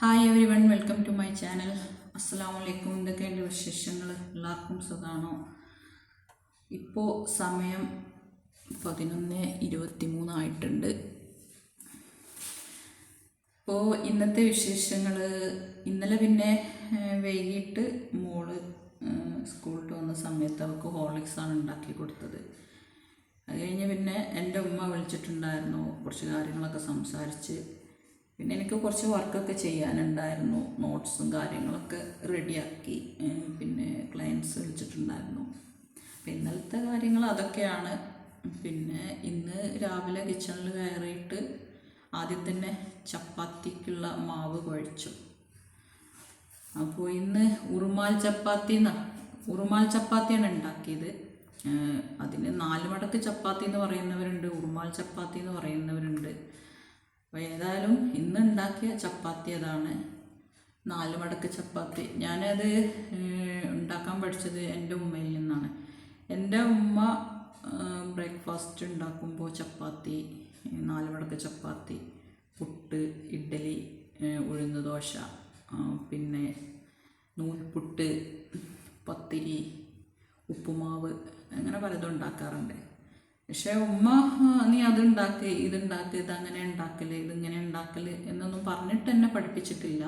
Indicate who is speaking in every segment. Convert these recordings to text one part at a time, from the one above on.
Speaker 1: Hi everyone welcome to my channel അസ്സാം വലൈക്കും എന്തൊക്കെയുണ്ട് വിശേഷങ്ങൾ എല്ലാവർക്കും സുഖമാണോ ഇപ്പോൾ സമയം പതിനൊന്ന് ഇരുപത്തി മൂന്നായിട്ടുണ്ട് ഇപ്പോൾ ഇന്നത്തെ വിശേഷങ്ങൾ ഇന്നലെ പിന്നെ വൈകിട്ട് മോൾ സ്കൂളിൽ വന്ന സമയത്ത് അവൾക്ക് ഹോർലിക്സാണ് ഉണ്ടാക്കി കൊടുത്തത്. അത് കഴിഞ്ഞ് പിന്നെ എന്റെ ഉമ്മ വിളിച്ചിട്ടുണ്ടായിരുന്നു കുറച്ച് കാര്യങ്ങളൊക്കെ സംസാരിച്ച്. പിന്നെ എനിക്ക് കുറച്ച് വർക്കൊക്കെ ചെയ്യാനുണ്ടായിരുന്നു. നോട്ട്സും കാര്യങ്ങളൊക്കെ റെഡിയാക്കി പിന്നെ ക്ലയൻസ് വിളിച്ചിട്ടുണ്ടായിരുന്നു. അപ്പം ഇന്നലത്തെ കാര്യങ്ങൾ അതൊക്കെയാണ്. പിന്നെ ഇന്ന് രാവിലെ കിച്ചണിൽ കയറിയിട്ട് ആദ്യം തന്നെ ചപ്പാത്തിക്കുള്ള മാവ് കുഴച്ചു അപ്പോൾ ഇന്ന് ഉറുമാൽ ചപ്പാത്തി ഉറുമാൽ ചപ്പാത്തിയാണ് ഉണ്ടാക്കിയത് അതിന് നാല് മടക്ക് ചപ്പാത്തി എന്ന് പറയുന്നവരുണ്ട്. ഉറുമാൽ ചപ്പാത്തി എന്ന് പറയുന്നവരുണ്ട്. അപ്പോൾ ഏതായാലും ഇന്ന് ഉണ്ടാക്കിയ ചപ്പാത്തി അതാണ്. നാല് മടക്ക് ചപ്പാത്തി. ഞാനത് ഉണ്ടാക്കാൻ പഠിച്ചത് എന്റെ ഉമ്മയിൽ നിന്നാണ്. എന്റെ ഉമ്മ ബ്രേക്ക്ഫാസ്റ്റ് ഉണ്ടാക്കുമ്പോൾ ചപ്പാത്തി നാല് മടക്ക് ചപ്പാത്തി പുട്ട് ഇഡ്ഡലി ഉഴുന്ന് ദോശ പിന്നെ നൂൽപുട്ട് പത്തിരി ഉപ്പുമാവ് അങ്ങനെ പലതും ഉണ്ടാക്കാറുണ്ട്. പക്ഷേ ഉമ്മ നീ അതുണ്ടാക്ക് ഇതുണ്ടാക്ക് അങ്ങനെ ഉണ്ടാക്കൽ ഇതിങ്ങനെ ഉണ്ടാക്കൽ എന്നൊന്നും പറഞ്ഞിട്ട് എന്നെ പഠിപ്പിച്ചിട്ടില്ല.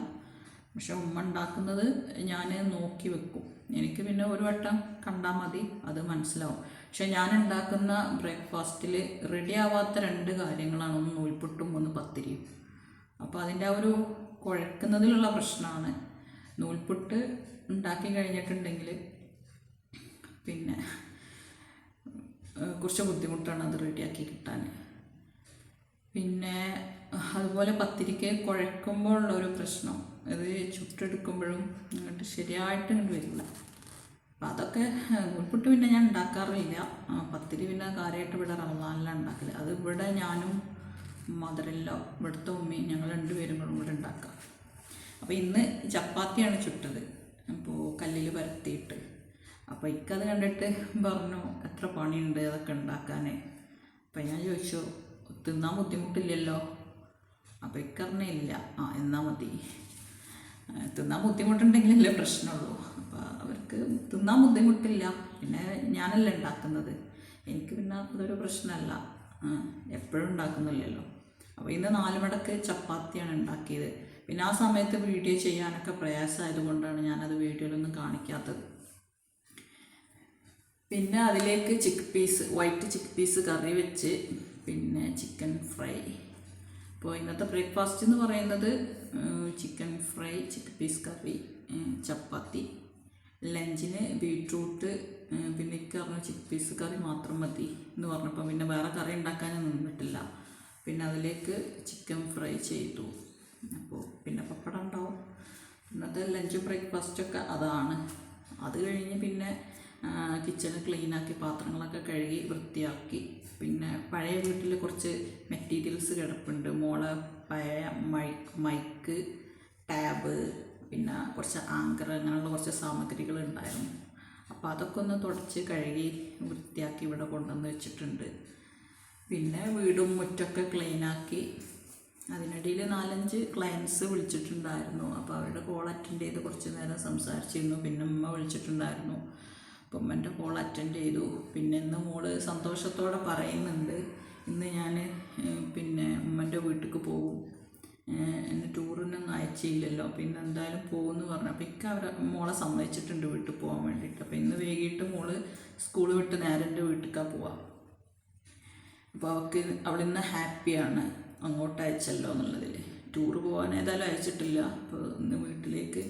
Speaker 1: പക്ഷെ ഉമ്മ ഉണ്ടാക്കുന്നത് ഞാൻ നോക്കി വെക്കും. എനിക്ക് പിന്നെ ഒരു വട്ടം കണ്ടാൽ മതി അത് മനസ്സിലാവും. പക്ഷെ ഞാൻ ഉണ്ടാക്കുന്ന ബ്രേക്ക്ഫാസ്റ്റിൽ റെഡി ആവാത്ത രണ്ട് കാര്യങ്ങളാണ് ഒന്ന് നൂൽപുട്ടും ഒന്ന് പത്തിരിയും. അപ്പോൾ അതിന്റെ ആ ഒരു കുഴക്കുന്നതിലുള്ള പ്രശ്നമാണ്. നൂൽപുട്ട് ഉണ്ടാക്കി കഴിഞ്ഞിട്ടുണ്ടെങ്കിൽ പിന്നെ കുറച്ച് ബുദ്ധിമുട്ടാണ് അത് റെഡിയാക്കി കിട്ടാൻ. പിന്നെ അതുപോലെ പത്തിരിക്ക് കുഴക്കുമ്പോൾ ഉള്ള ഒരു പ്രശ്നം. അത് ചുട്ടെടുക്കുമ്പോഴും അങ്ങോട്ട് ശരിയായിട്ട് ഇങ്ങോട്ട് വരില്ല. അപ്പം അതൊക്കെ ഉൾപ്പെട്ട് പിന്നെ ഞാൻ ഉണ്ടാക്കാറില്ല പത്തിരി പിന്നെ കാര്യമായിട്ട് ഇവിടെ റമദാനിലാണ് ഉണ്ടാക്കില്ല അത് ഇവിടെ ഞാനും മദറില്ലോ ഇവിടുത്തെ ഉമ്മയും ഞങ്ങൾ രണ്ടുപേരും കൂടെ ഉണ്ടാക്കാം അപ്പോൾ ഇന്ന് ചപ്പാത്തിയാണ് ചുട്ടത്. അപ്പോൾ കല്ലിൽ പരത്തിയിട്ട്. അപ്പോൾ ഇക്കത് കണ്ടിട്ട് പറഞ്ഞു എത്ര പണിയുണ്ട് അതൊക്കെ ഉണ്ടാക്കാൻ അപ്പം ഞാൻ ചോദിച്ചു തിന്നാൻ ബുദ്ധിമുട്ടില്ലല്ലോ? അപ്പോൾ ഇക്കറിഞ്ഞ ഇല്ല. ആ എന്നാൽ മതി. തിന്നാൻ ബുദ്ധിമുട്ടുണ്ടെങ്കിലല്ലേ പ്രശ്നമുള്ളൂ. അപ്പോൾ അവർക്ക് തിന്നാൻ ബുദ്ധിമുട്ടില്ല. പിന്നെ ഞാനല്ല ഉണ്ടാക്കുന്നത്. എനിക്ക് പിന്നെ അതൊരു പ്രശ്നമല്ല. എപ്പോഴും ഉണ്ടാക്കുന്നില്ലല്ലോ. അപ്പോൾ ഇന്ന് നാല് മടക്ക് ചപ്പാത്തിയാണ് ഉണ്ടാക്കിയത്. പിന്നെ ആ സമയത്ത് വീഡിയോ ചെയ്യാനൊക്കെ പ്രയാസമായതുകൊണ്ടാണ് ഞാനത് വീഡിയോയിലൊന്നും കാണിക്കാത്തത്. പിന്നെ അതിലേക്ക് chickpeas white chickpeas curry വെച്ച് പിന്നെ ചിക്കൻ ഫ്രൈ അപ്പോൾ ഇന്നത്തെ ബ്രേക്ക്ഫാസ്റ്റ് എന്ന് പറയുന്നത് chicken fry chickpeas curry chapati ലഞ്ചിന് ബീട്രൂട്ട് പിന്നെ എനിക്ക് പറഞ്ഞ ചിക്ക് പീസ് കറി മാത്രം മതി എന്ന് പറഞ്ഞപ്പോൾ പിന്നെ വേറെ കറി ഉണ്ടാക്കാനൊന്നും നിന്നിട്ടില്ല. പിന്നെ അതിലേക്ക് ചിക്കൻ ഫ്രൈ ചെയ്തു. അപ്പോൾ പിന്നെ പപ്പടം ഉണ്ടാവും. ഇന്നത്തെ ലഞ്ച് ബ്രേക്ക്ഫാസ്റ്റൊക്കെ അതാണ്. അത് കഴിഞ്ഞ് പിന്നെ കിച്ചണ് ക്ലീനാക്കി പാത്രങ്ങളൊക്കെ കഴുകി വൃത്തിയാക്കി. പിന്നെ പഴയ വീട്ടിൽ കുറച്ച് മെറ്റീരിയൽസ് കിടപ്പുണ്ട്. മോളെ പഴയ മൈക്ക് മൈക്ക് ടാബ് പിന്നെ കുറച്ച് ആങ്കർ അങ്ങനെയുള്ള കുറച്ച് സാമഗ്രികൾ ഉണ്ടായിരുന്നു. അപ്പോൾ അതൊക്കെ ഒന്ന് തുടച്ച് കഴുകി വൃത്തിയാക്കി ഇവിടെ കൊണ്ടുവന്ന് വെച്ചിട്ടുണ്ട്. പിന്നെ വീടും മുറ്റൊക്കെ ക്ലീനാക്കി അതിനിടയിൽ നാലഞ്ച് ക്ലയൻസ് വിളിച്ചിട്ടുണ്ടായിരുന്നു. അപ്പോൾ അവരുടെ കോൾ അറ്റൻഡ് ചെയ്ത് കുറച്ച് നേരം സംസാരിച്ചിരുന്നു. പിന്നെ ഉമ്മ വിളിച്ചിട്ടുണ്ടായിരുന്നു. അപ്പം എന്റെ കോൾ അറ്റൻഡ് ചെയ്തു. പിന്നെ ഇന്ന് മോൾ സന്തോഷത്തോടെ പറയുന്നുണ്ട്. ഇന്ന് ഞാൻ പിന്നെ ഉമ്മന്റെ വീട്ടിലേക്ക് പോകും. എന്നെ ടൂറിനൊന്നും അയച്ചില്ലല്ലോ. പിന്നെ എന്തായാലും പോകുമെന്ന് പറഞ്ഞു. അപ്പോൾ ഇക്ക അവരെ മോളെ സമ്മതിച്ചിട്ടുണ്ട് വീട്ടിൽ പോകാൻ വേണ്ടിയിട്ട്. അപ്പോൾ ഇന്ന് വൈകിട്ട് മോൾ സ്കൂൾ വിട്ട് നേരെ എന്റെ വീട്ടിലേക്കാണ് പോവാം. അപ്പോൾ അവൾക്ക് അവൾ ഇന്ന് ഹാപ്പിയാണ്. അങ്ങോട്ട് അയച്ചല്ലോ എന്നുള്ളതിൽ ടൂർ പോകാൻ ഏതായാലും അയച്ചിട്ടില്ല. അപ്പോൾ ഇന്ന് വീട്ടിലേക്ക്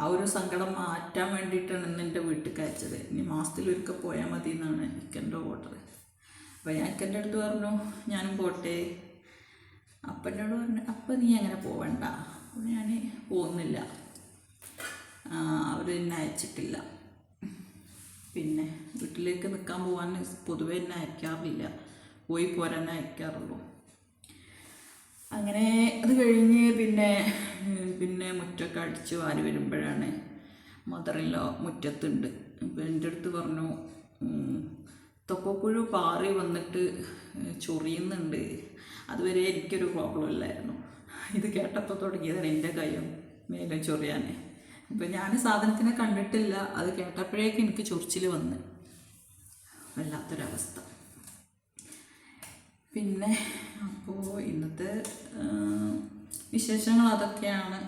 Speaker 1: ആ ഒരു സങ്കടം മാറ്റാൻ വേണ്ടിയിട്ടാണ് ഇന്ന് എന്റെ വീട്ടിലേക്ക് അയച്ചത് ഇനി മാസത്തിലൊരിക്കൽ പോയാൽ മതി എന്നാണ് ഇക്കന്റെ ഓർഡർ അപ്പോൾ ഞാൻ ഇക്കന്റെ അടുത്ത് പറഞ്ഞു ഞാനും പോട്ടെ. അപ്പനോട് പറഞ്ഞു അപ്പം നീ അങ്ങനെ പോവണ്ട. അപ്പോൾ ഞാൻ പോകുന്നില്ല അവർ എന്നെ അയച്ചിട്ടില്ല. പിന്നെ വീട്ടിലേക്ക് നിൽക്കാൻ പോകാൻ പൊതുവെ എന്നെ അയക്കാറില്ല. പോയി പോരാൻ അയക്കാറുള്ളൂ. അങ്ങനെ അത് കഴിഞ്ഞ് പിന്നെ പിന്നെ മുറ്റൊക്കെ അടിച്ച് വാരി വരുമ്പോഴാണ് മദറിലോ മുറ്റത്തുണ്ട്. അപ്പോൾ എന്റെ അടുത്ത് പറഞ്ഞു ഉം, തൊപ്പപ്പുഴു പാറി വന്നിട്ട് ചൊറിയുന്നുണ്ട്. അതുവരെ എനിക്കൊരു പ്രോബ്ലം ഇല്ലായിരുന്നു. ഇത് കേട്ടപ്പോൾ തുടങ്ങിയതാണ് എന്റെ കയ്യും മേലും ചൊറിയാൻ. ഇപ്പം ഞാൻ സാധനത്തിനെ കണ്ടിട്ടില്ല. അത് കേട്ടപ്പോഴേക്കും എനിക്ക് ചൊറിച്ചിൽ വന്ന്. വല്ലാത്തൊരവസ്ഥ. പിന്നെ അപ്പോൾ ഇന്നത്തെ വിശേഷങ്ങൾ അതൊക്കെയാണ്.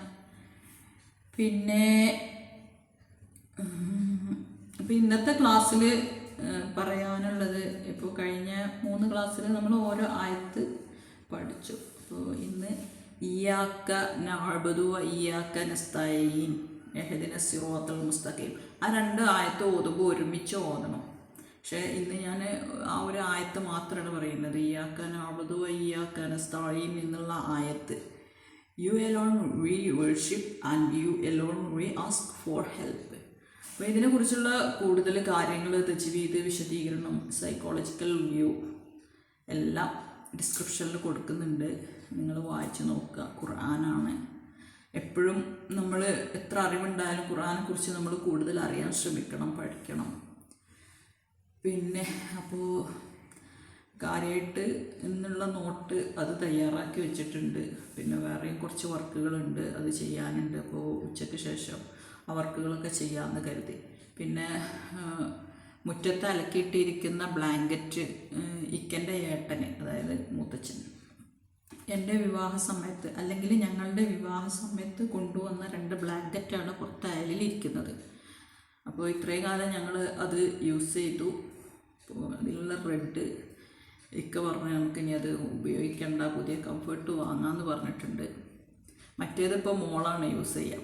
Speaker 1: പിന്നെ അപ്പോൾ ഇന്നത്തെ ക്ലാസ്സിൽ പറയാനുള്ളത് ഇപ്പോൾ കഴിഞ്ഞ മൂന്ന് ക്ലാസ്സിൽ നമ്മൾ ഓരോ ആയത്ത് പഠിച്ചു. അപ്പോൾ ഇന്ന് ഇയാക്ക നാബദു ഇയാക്ക നസ്തഈൻ എഹദിന സിറോത്തൽ മുസ്തഖീം. ആ രണ്ട് ആയത്ത് ഓതുമ്പോൾ ഒരുമിച്ച് ഓതണം. പക്ഷേ ഇന്ന് ഞാൻ ആ ഒരു ആയത്ത് മാത്രമാണ് പറയുന്നത്. ഇയാക്ക ഈ ആക്കാൻ സ്ഥായി എന്നുള്ള ആയത്ത്. You alone we worship and you alone we ask for help അപ്പോൾ ഇതിനെക്കുറിച്ചുള്ള കൂടുതൽ കാര്യങ്ങൾ തജ്വീദ് വിശദീകരണം സൈക്കോളജിക്കൽ വ്യൂ എല്ലാം ഡിസ്ക്രിപ്ഷനിൽ കൊടുക്കുന്നുണ്ട്. നിങ്ങൾ വായിച്ച് നോക്കുക. ഖുർആനാണ്. എപ്പോഴും നമ്മൾ എത്ര അറിവുണ്ടായാലും ഖുർആനെക്കുറിച്ച് നമ്മൾ കൂടുതൽ അറിയാൻ ശ്രമിക്കണം പഠിക്കണം. പിന്നെ അപ്പോൾ കാര്യമായിട്ട് എന്നുള്ള നോട്ട് അത് തയ്യാറാക്കി വെച്ചിട്ടുണ്ട്. പിന്നെ വേറെയും കുറച്ച് വർക്കുകളുണ്ട് അത് ചെയ്യാനുണ്ട്. അപ്പോൾ ഉച്ചയ്ക്ക് ശേഷം ആ വർക്കുകളൊക്കെ ചെയ്യാമെന്ന് കരുതി. പിന്നെ മുറ്റത്ത് അലക്കിയിട്ടിരിക്കുന്ന ബ്ലാങ്കറ്റ് ഇക്കന്റെ ഏട്ടന് അതായത് മൂത്തച്ഛൻ. എന്റെ വിവാഹ സമയത്ത് അല്ലെങ്കിൽ ഞങ്ങളുടെ വിവാഹ സമയത്ത് കൊണ്ടുവന്ന രണ്ട് ബ്ലാങ്കറ്റാണ് പുറത്ത് അയലിലിരിക്കുന്നത് അപ്പോൾ ഇത്രയും കാലം ഞങ്ങൾ അത് യൂസ് ചെയ്തു. അപ്പോൾ അതിലുള്ള റെഡ് ഇക്ക പറഞ്ഞു നമുക്ക് ഇനി അത് ഉപയോഗിക്കേണ്ട പുതിയ കംഫർട്ട് വാങ്ങാമെന്ന് പറഞ്ഞിട്ടുണ്ട്. മറ്റേതിപ്പോൾ മോളാണ് യൂസ് ചെയ്യാം.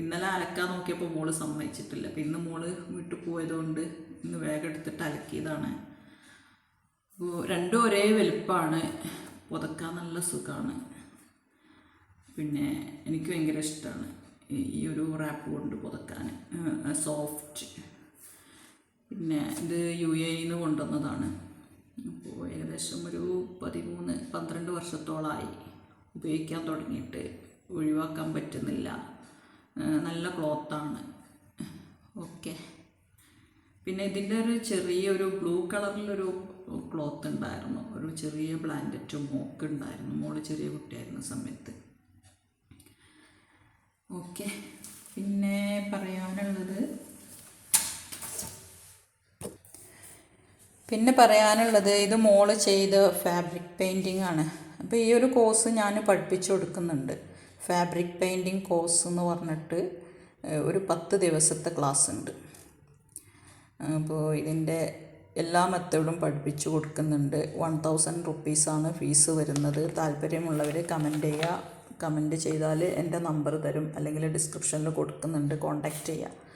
Speaker 1: ഇന്നലെ അലക്കാൻ നോക്കിയപ്പോൾ മോൾ സമ്മതിച്ചിട്ടില്ല. അപ്പോൾ ഇന്ന് മോൾ വീട്ടിൽ പോയതുകൊണ്ട് ഇന്ന് വേഗം എടുത്തിട്ട് അലക്കിയതാണ്. അപ്പോൾ രണ്ടും ഒരേ വലുപ്പമാണ് പുതക്കാൻ നല്ല സുഖമാണ് പിന്നെ എനിക്ക് ഭയങ്കര ഇഷ്ടമാണ് ഈ ഒരു റാപ്പ് കൊണ്ട് പുതക്കാൻ. സോഫ്റ്റ് പിന്നെ ഇത് യു എ ഇന്ന് കൊണ്ടുവന്നതാണ്. അപ്പോൾ ഏകദേശം ഒരു പതിമൂന്ന് പന്ത്രണ്ട് വർഷത്തോളമായി ഉപയോഗിക്കാൻ തുടങ്ങിയിട്ട് ഒഴിവാക്കാൻ പറ്റുന്നില്ല. നല്ല ക്ലോത്താണ്. ഓക്കെ. പിന്നെ ഇതിന്റെ ഒരു ചെറിയൊരു ബ്ലൂ കളറിലൊരു ക്ലോത്ത് ഉണ്ടായിരുന്നു. ഒരു ചെറിയ ബ്ലാങ്കറ്റും മോക്ക് ഉണ്ടായിരുന്നു മോൾ ചെറിയ കുട്ടിയായിരുന്ന സമയത്ത്. ഓക്കെ. പിന്നെ പറയാനുള്ളത് പിന്നെ പറയാനുള്ളത് ഇത് മോൾ ചെയ്ത ഫാബ്രിക് പെയിന്റിംഗ് ആണ്. അപ്പോൾ ഈ ഒരു കോഴ്സ് ഞാൻ പഠിപ്പിച്ചു കൊടുക്കുന്നുണ്ട്. ഫാബ്രിക് പെയിന്റിംഗ് കോഴ്സ് എന്ന് പറഞ്ഞിട്ട് ഒരു പത്ത് ദിവസത്തെ ക്ലാസ് ഉണ്ട്. അപ്പോൾ ഇതിന്റെ എല്ലാ മെത്തേഡും പഠിപ്പിച്ചു കൊടുക്കുന്നുണ്ട്. വൺ തൗസൻഡ് റുപ്പീസാണ് ഫീസ് വരുന്നത്. താല്പര്യമുള്ളവർ കമന്റ് ചെയ്യുക കമന്റ് ചെയ്താൽ എന്റെ നമ്പർ തരും. അല്ലെങ്കിൽ ഡിസ്ക്രിപ്ഷനിൽ കൊടുക്കുന്നുണ്ട്. കോണ്ടാക്റ്റ് ചെയ്യുക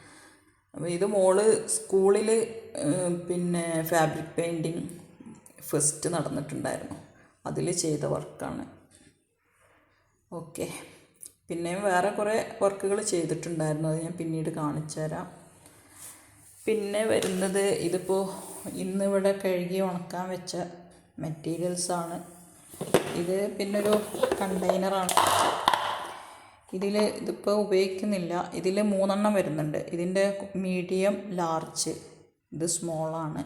Speaker 1: അപ്പോൾ ഇത് മോൾ സ്കൂളിൽ പിന്നെ ഫാബ്രിക് പെയിന്റിങ് ഫസ്റ്റ് നടന്നിട്ടുണ്ടായിരുന്നു. അതിൽ ചെയ്ത വർക്കാണ്. ഓക്കെ. പിന്നെയും വേറെ കുറേ വർക്കുകൾ ചെയ്തിട്ടുണ്ടായിരുന്നു. അത് ഞാൻ പിന്നീട് കാണിച്ചു തരാം പിന്നെ വരുന്നത് ഇതിപ്പോൾ ഇന്നിവിടെ കഴുകി ഉണക്കാൻ വെച്ച മെറ്റീരിയൽസാണ് ഇത് പിന്നൊരു കണ്ടെയ്നറാണ് ഇതിൽ ഇതിപ്പോൾ ഉപയോഗിക്കുന്നില്ല. ഇതിൽ മൂന്നെണ്ണം വരുന്നുണ്ട്. ഇതിന്റെ മീഡിയം ലാർജ്. ഇത് സ്മോളാണ്.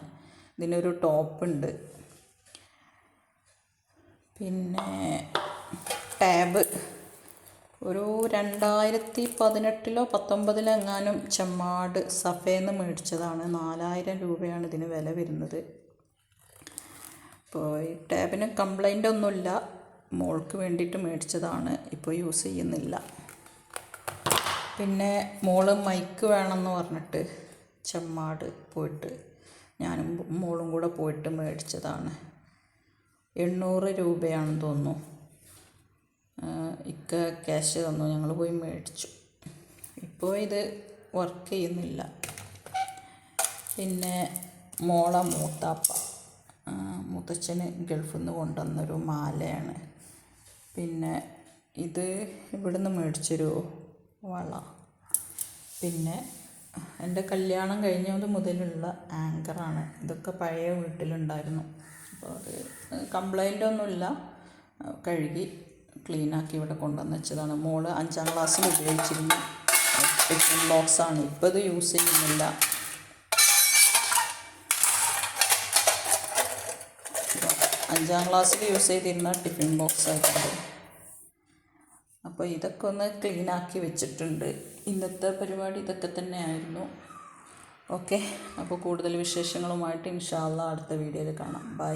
Speaker 1: ഇതിനൊരു ടോപ്പ് ഉണ്ട് പിന്നെ ടാബ്. ഒരു രണ്ടായിരത്തി പതിനെട്ടിലോ പത്തൊമ്പതിലോ എങ്ങാനും ചെമ്മാട് സഫേന്ന് മേടിച്ചതാണ്. നാലായിരം രൂപയാണ് ഇതിന് വില വരുന്നത്. അപ്പോൾ ഈ ടാബിന് കംപ്ലൈന്റ് ഒന്നുമില്ല. മോൾക്ക് വേണ്ടിയിട്ട് മേടിച്ചതാണ്. ഇപ്പോൾ യൂസ് ചെയ്യുന്നില്ല. പിന്നെ മോൾ മൈക്ക് വേണമെന്ന് പറഞ്ഞിട്ട് ചെമ്മാട് പോയിട്ട് ഞാനും മോളും കൂടെ പോയിട്ട് മേടിച്ചതാണ്. എണ്ണൂറ് രൂപയാണെന്ന് തോന്നുന്നു. ഇക്ക ക്യാഷ് തന്നു. ഞങ്ങൾ പോയി മേടിച്ചു. ഇപ്പോൾ ഇത് വർക്ക് ചെയ്യുന്നില്ല. പിന്നെ മോള മൂത്താപ്പ. മുത്തച്ഛന് ഗൾഫിൽ നിന്ന് കൊണ്ടുവന്നൊരു മാലയാണ്. പിന്നെ ഇത് ഇവിടുന്ന് മേടിച്ചൊരു വള. പിന്നെ എന്റെ കല്യാണം കഴിഞ്ഞത് മുതലുള്ള ആങ്കറാണ് ഇതൊക്കെ പഴയ വീട്ടിലുണ്ടായിരുന്നു. അപ്പോൾ അത് കംപ്ലൈന്റ് ഒന്നുമില്ല. കഴുകി ക്ലീനാക്കി ഇവിടെ കൊണ്ടുവന്ന് വെച്ചതാണ്. മോൾ അഞ്ചാം ക്ലാസ്സിൽ ഉപയോഗിച്ചിരുന്ന ടിഫിൻ ബോക്സാണ് ഇപ്പോൾ ഇത് യൂസ് ചെയ്യുന്നില്ല. അഞ്ചാം ക്ലാസ്സിൽ യൂസ് ചെയ്തിരുന്ന ടിഫിൻ ബോക്സ് ആയിട്ടുണ്ട് അപ്പോൾ ഇതൊക്കെ ഒന്ന് ക്ലീൻ ആക്കി വെച്ചിട്ടുണ്ട്. ഇന്നത്തെ പരിപാടി ഇതൊക്കെ തന്നെയായിരുന്നു. ഓക്കെ അപ്പോൾ കൂടുതൽ വിശേഷങ്ങളുമായിട്ട് ഇൻഷാല്ല അടുത്ത വീഡിയോയിൽ കാണാം. ബൈ